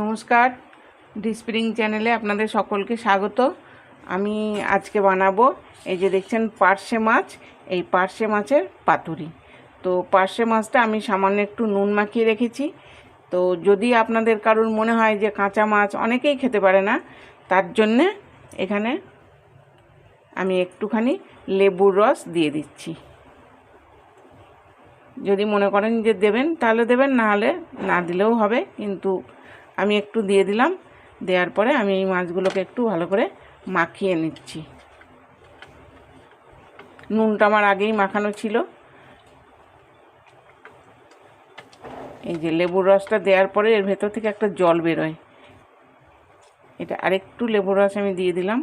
নমস্কার। ডিসপ্রিং চ্যানেলে আপনাদের সকলকে স্বাগত। আমি আজকে বানাবো, এই যে দেখছেন পার্শে মাছ, এই পার্শে মাছের পাতুরি। তো পার্শে মাছটা আমি সামান্য একটু নুন মাখিয়ে রেখেছি। তো যদি আপনাদের কারোর মনে হয় যে কাঁচা মাছ অনেকেই খেতে পারে না, তার জন্যে এখানে আমি একটুখানি লেবুর রস দিয়ে দিচ্ছি। যদি মনে করেন যে দেবেন, তাহলে দেবেন, না হলে না দিলেও হবে, কিন্তু আমি একটু দিয়ে দিলাম। দেওয়ার পরে আমি এই মাছগুলোকে একটু ভালো করে মাখিয়ে নিচ্ছি। নুনটা আমার আগেই মাখানো ছিল। এই যে লেবুর রসটা দেওয়ার পরে এর ভেতর থেকে একটা জল বেরোয়। এটা আরেকটু লেবুর রস আমি দিয়ে দিলাম।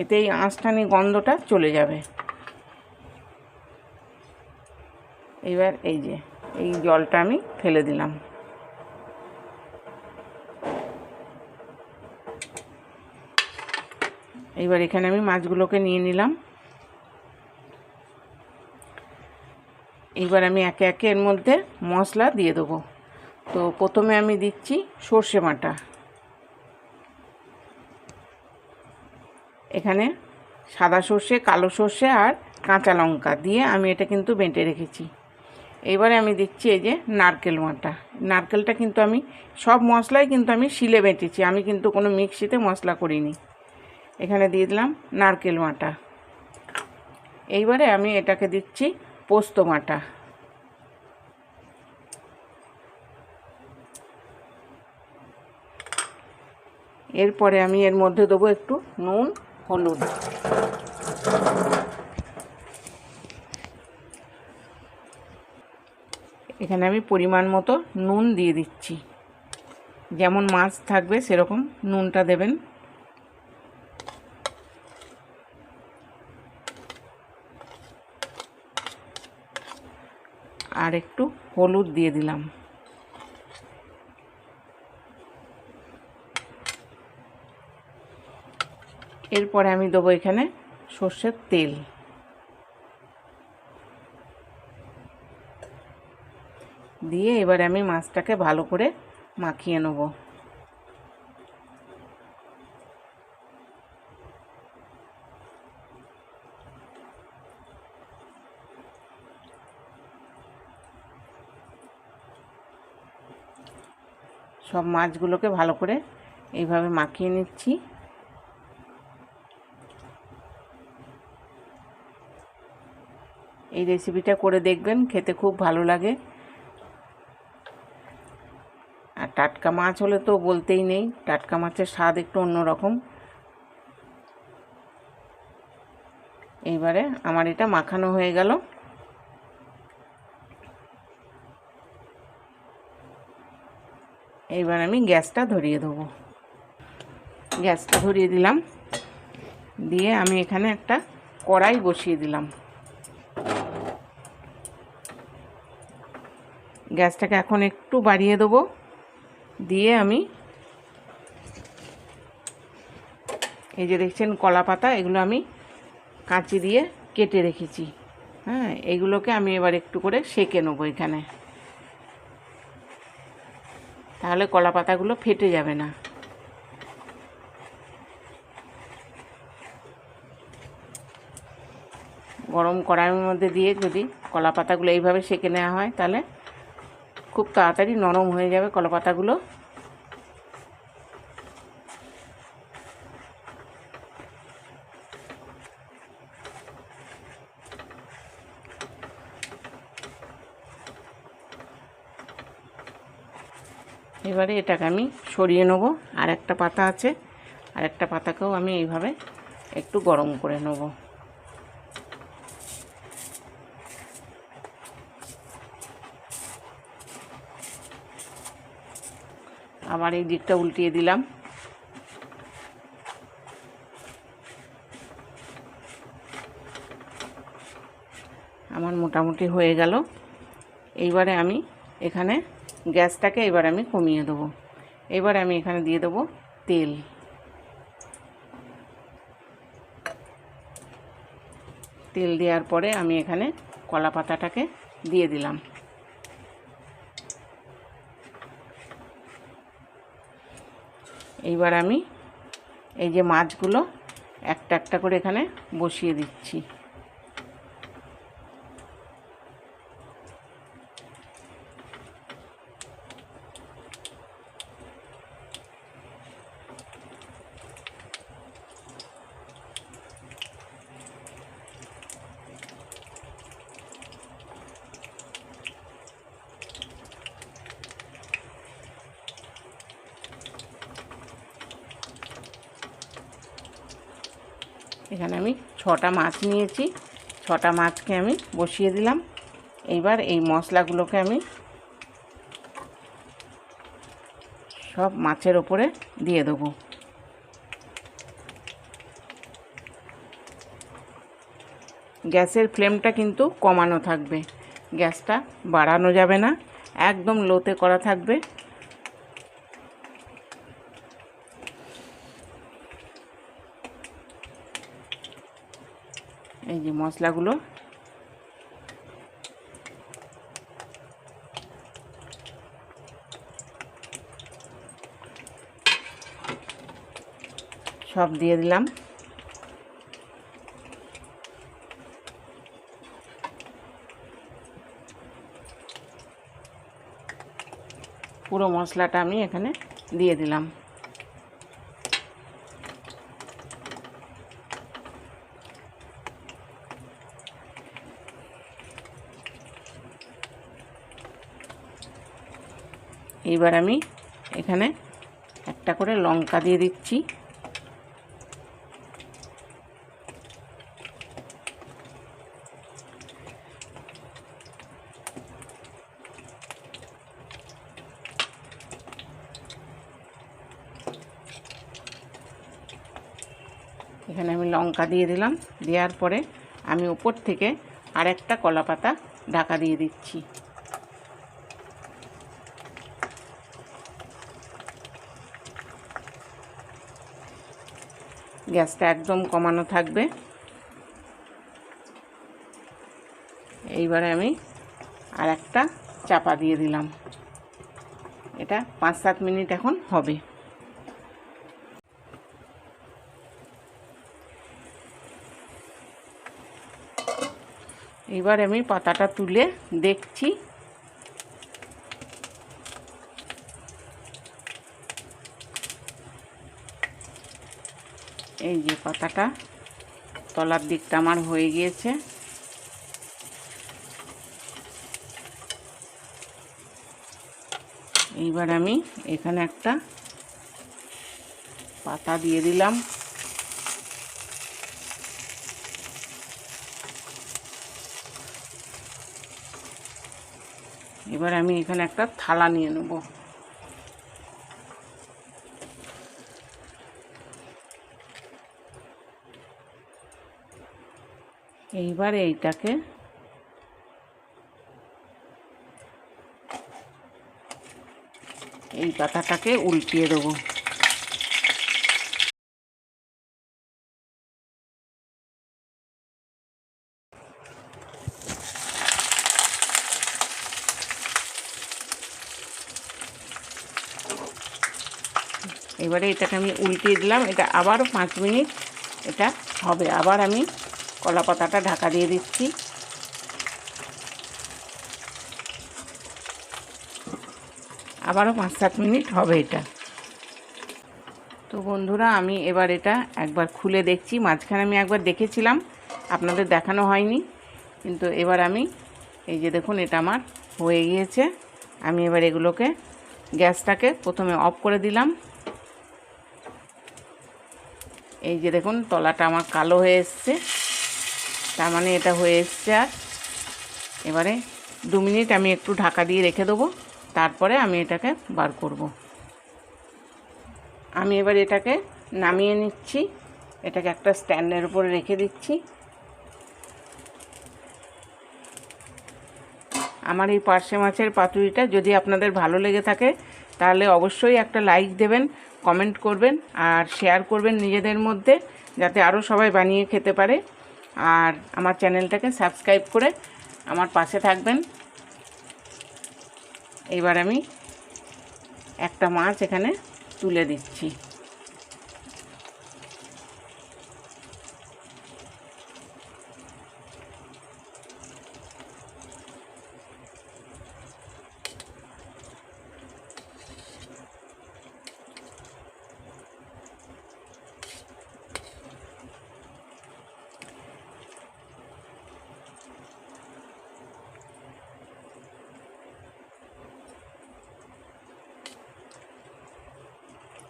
এতে এই আঁশটানি গন্ধটা চলে যাবে। এইবার এই যে, এই জলটা আমি ফেলে দিলাম। এইবার এখানে আমি মাছগুলোকে নিয়ে নিলাম। এইবার আমি একে একে এর মধ্যে মশলা দিয়ে দেবো। তো প্রথমে আমি দিচ্ছি সর্ষে বাটা। এখানে সাদা সর্ষে, কালো সর্ষে আর কাঁচা লঙ্কা দিয়ে আমি এটা কিন্তু বেঁটে রেখেছি। এবারে আমি দিচ্ছি এই যে নারকেল মাটা। নারকেলটা কিন্তু আমি, সব মশলাই কিন্তু আমি শিলে বেটেছি। আমি কিন্তু কোনো মিক্সিতে মশলা করিনি। এখানে দিয়ে দিলাম নারকেল মাটা। এইবারে আমি এটাকে দিচ্ছি পোস্ত মাটা। এরপরে আমি এর মধ্যে দেবো একটু নুন, হলুদ। এখানে আমি পরিমাণ মতো নুন দিয়ে দিচ্ছি। যেমন মাছ থাকবে সেরকম নুনটা দেবেন। আর একটু হলুদ দিয়ে দিলাম। এরপরে আমি দেবো এখানে সর্ষের তেল। দিয়ে এবারে আমি মাছটাকে ভালো করে মাখিয়ে নেব। সব মাছগুলোকে ভালো করে এইভাবে মাখিয়ে নিচ্ছি। এই রেসিপিটা করে দেখবেন, খেতে খুব ভালো লাগে আর টাটকা মাছ হলে তো বলতেই নেই। টাটকা মাছের স্বাদ একটু অন্যরকম। এইবারে আমার এটা মাখানো হয়ে গেল। এইবার আমি গ্যাসটা ধরিয়ে দেবো। গ্যাসটা ধরিয়ে দিলাম। দিয়ে আমি এখানে একটা কড়াই বসিয়ে দিলাম। গ্যাসটাকে এখন একটু বাড়িয়ে দেবো। দিয়ে আমি এই যে দেখছেন কলা পাতা, এগুলো আমি কাঁচি দিয়ে কেটে রেখেছি। হ্যাঁ এগুলোকে আমি এবার একটু করে সেকে নেব এখানে। তাহলে কলা পাতাগুলো ফেটে যাবে না। গরম কড়াইয়ের মধ্যে দিয়ে যদি কলা পাতাগুলো এইভাবে সেকে নেওয়া হয়, তাহলে খুব তাড়াতাড়ি নরম হয়ে যাবে কলা পাতাগুলো এবারে এটাকে আমি সরিয়ে নেব। আর একটা পাতা আছে। আর একটা পাতাকেও আমি এইভাবে একটু গরম করে নেব। আবার এই দিকটা উল্টিয়ে দিলাম। আমার মোটামুটি হয়ে গেল। এইবারে আমি এখানে গ্যাসটাকে এবার আমি কমিয়ে দেবো। এবার আমি এখানে দিয়ে দেবো তেল। তেল দেওয়ার পরে আমি এখানে কলা পাতাটাকে দিয়ে দিলাম। এইবার আমি এই যে মাছগুলো একটা একটা করে এখানে বসিয়ে দিচ্ছি। এখানে আমি ছটা মাছ নিয়েছি। ছটা মাছকে আমি বসিয়ে দিলাম। এইবার এই মশলাগুলোকে আমি সব মাছের ওপরে দিয়ে দেবো। গ্যাসের ফ্লেমটা কিন্তু কমানো থাকবে। গ্যাসটা বাড়ানো যাবে না। একদম লোতে করা থাকবে। মশলাগুলো। সব দিয়ে দিলাম। পুরো মশলাটা আমি এখানে দিয়ে দিলাম। এইবার আমি এখানে একটা করে লঙ্কা দিয়ে দিচ্ছি। এখানে আমি লঙ্কা দিয়ে দিলাম, দেওয়ার পরে আমি উপর থেকে আরেকটা কলা পাতা ঢাকা দিয়ে দিচ্ছি। গ্যাসটা একদম কমানো থাকবে। এইবারে আমি আর একটা চাপা দিয়ে দিলাম। এটা পাঁচ সাত মিনিট এখন হবে। এবার আমি পাতাটা তুলে দেখছি এই যে পাতাটা, তলার দিকটা আমার হয়ে গিয়েছে। এইবার আমি এখানে একটা পাতা দিয়ে দিলাম। এবার আমি এখানে একটা থালা নিয়ে নেব। এইবার এইটাকে এই পাতাটাকে উল্টিয়ে দেবো। এবারে এটাকে আমি উল্টিয়ে দিলাম। এটা আবারও পাঁচ মিনিট এটা হবে। আবার আমি কলা পাতাটা ঢাকা দিয়ে দিচ্ছি। আবারও পাঁচ সাত মিনিট হবে এটা। তো বন্ধুরা, আমি এবার এটা একবার খুলে দেখছি। মাঝখানে আমি একবার দেখেছিলাম, আপনাদের দেখানো হয়নি। কিন্তু এবার আমি, এই যে দেখুন, এটা আমার হয়ে গিয়েছে। আমি এবার এগুলোকে, গ্যাসটাকে প্রথমে অফ করে দিলাম। এই যে দেখুন, তলাটা আমার কালো হয়ে এসছে। তার মানে এটা হয়ে এসছে আর। এবারে দু মিনিট আমি একটু ঢাকা দিয়ে রেখে দেবো, তারপরে আমি এটাকে বার করব। আমি এবার এটাকে নামিয়ে নিচ্ছি, এটাকে একটা স্ট্যান্ডের উপরে রেখে দিচ্ছি। আমার এই পার্শে মাছের পাতুরিটা যদি আপনাদের ভালো লেগে থাকে, তাহলে অবশ্যই একটা লাইক দেবেন, কমেন্ট করবেন আর শেয়ার করবেন নিজেদের মধ্যে, যাতে আরও সবাই বানিয়ে খেতে পারে। আর আমার চ্যানেলটাকে সাবস্ক্রাইব করে আমার পাশে থাকবেন। এবার আমি একটা মাছ এখানে তুলে দিচ্ছি।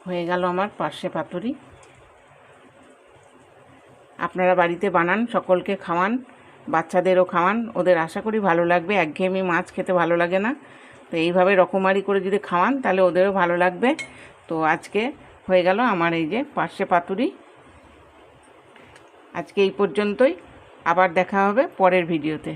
হয়ে গেল আমার পার্শে পাতুরি। আপনারা বাড়িতে বানান, সকলকে খাওয়ান, বাচ্চাদেরও খাওয়ান, ওদের আশা করি ভালো লাগবে। একঘেয়েমি মাছ খেতে ভালো লাগে না। তো এইভাবে রকমারি করে যদি খাওয়ান, তাহলে ওদেরও ভালো লাগবে। তো আজকে হয়ে গেল আমার এই যে পার্শে পাতুরি। আজকে এই পর্যন্তই। আবার দেখা হবে পরের ভিডিওতে।